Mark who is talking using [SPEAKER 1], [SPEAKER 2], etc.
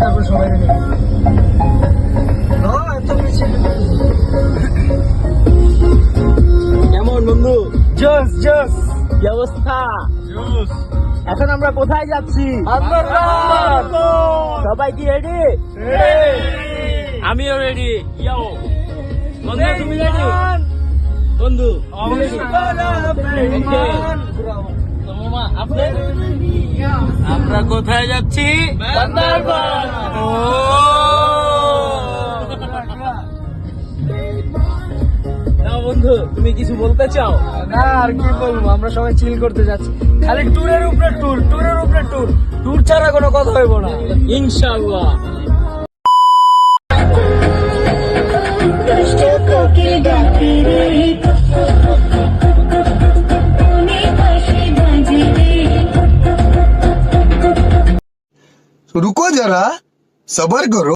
[SPEAKER 1] তারপর সবাই।
[SPEAKER 2] কেমন বন্ধু?
[SPEAKER 1] জোস জোস।
[SPEAKER 2] কি অবস্থা? এখন আমরা কোথায় যাচ্ছি? সবাই কি রেডি আমিও রেডি ইয়াও বন্ধু তুমি রেডি বন্ধু আপনি? আমরা কোথায় যাচ্ছি? বন্ধু তুমি কিছু বলতে চাও?
[SPEAKER 1] না আর কি বলব আমরা সবাই চিল করতে যাচ্ছি। খালি ট্যুরের উপরে ট্যুর ট্যুরের উপরে ট্যুর ট্যুর ছাড়া কোনো কথা হইব না।
[SPEAKER 2] ইনশাআল্লাহ।
[SPEAKER 3] रुको जरा सबर करो।